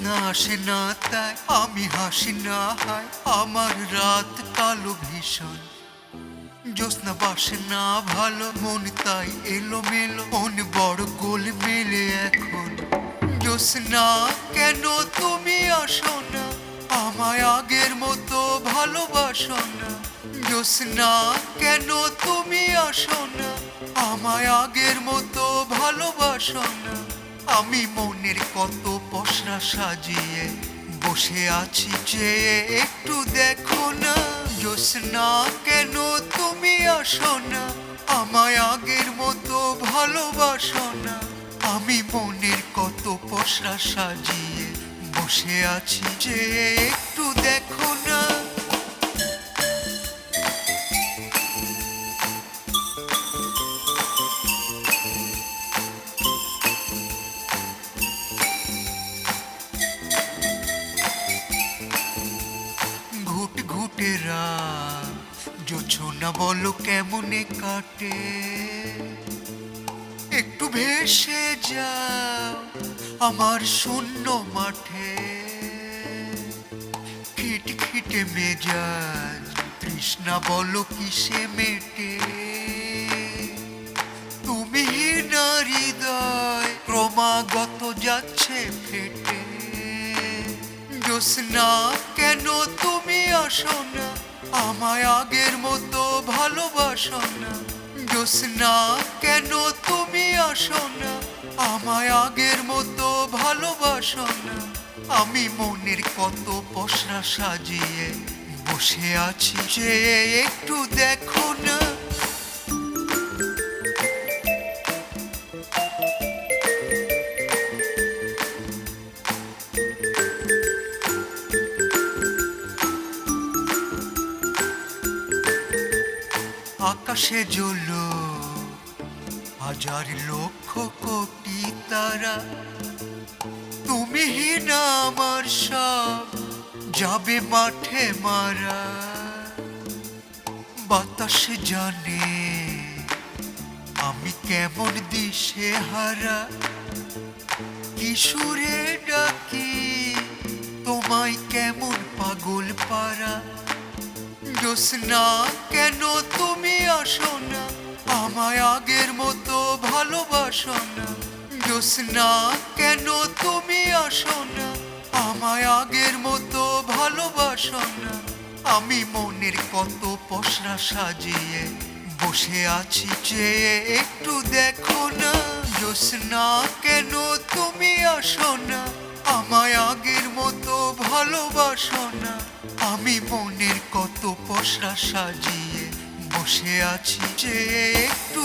জ্যোৎস্না আসে না তাই আমি হাসি না হায় আমার রাত কালো ভীষণ। জ্যোৎস্না বাসে না ভালো, মন তাই এলো মেলো মন বড় গোল মেলে এখন। জ্যোৎস্না, কেন তুমি আসো না? আমায় আগের মতো ভালোবাসো না। জ্যোৎস্না, কেন তুমি আসো না? আমায় আগের মতো ভালোবাসো না। আমি মনের কত পশরা সাজিয়ে বসে আছি যে একটু দেখো না। জ্যোৎস্না, কেন তুমি আসো না? আমায় আগের মতো ভালোবাসো না। আমি মনের কত পশরা সাজিয়ে বসে আছি যে একটু দেখো না। বলো কেমনে কাটে? একটু ভেসে যাও আমার শূন্য মাঠে। খিট খিটে মেজাজ, তৃষ্ণা বলো কিসে মেটে? তুমি না হৃদয় ক্রমাগত যাচ্ছে ফেটে। জ্যোৎস্না, কেন তুমি আসো না? আমায় আগের মতো ভালোবাসো না। জোসনা কেন তুমি আসো না? আমায় আগের মতো ভালোবাসো না। আমি মনের কত পশরা সাজিয়ে বসে আছি যে একটু দেখো না। আকাশে জ্বল হাজার লক্ষ কোটি তারা। তুমি না আমার সব যাবে মাঠে মারা। বাতাসে জানে আমি কেমন দিশে হারা। কিশোরে ডাকি, তোমায় কেমন পাগল পারা? জ্যোৎস্না কেন তুমি আসো না? আমায় আগের মতো ভালোবাসো না। জ্যোৎস্না কেন তুমি আসো না? আমায় আগের মতো ভালোবাসো না। আমি মনের কত পশরা সাজিয়ে বসে আছি যে একটু দেখো না। জ্যোৎস্না কেন তুমি আসো না? আমায় আগের মতো ভালোবাসো না আমি মনের কত পোষা সাজিয়ে বসে আছি যে একটু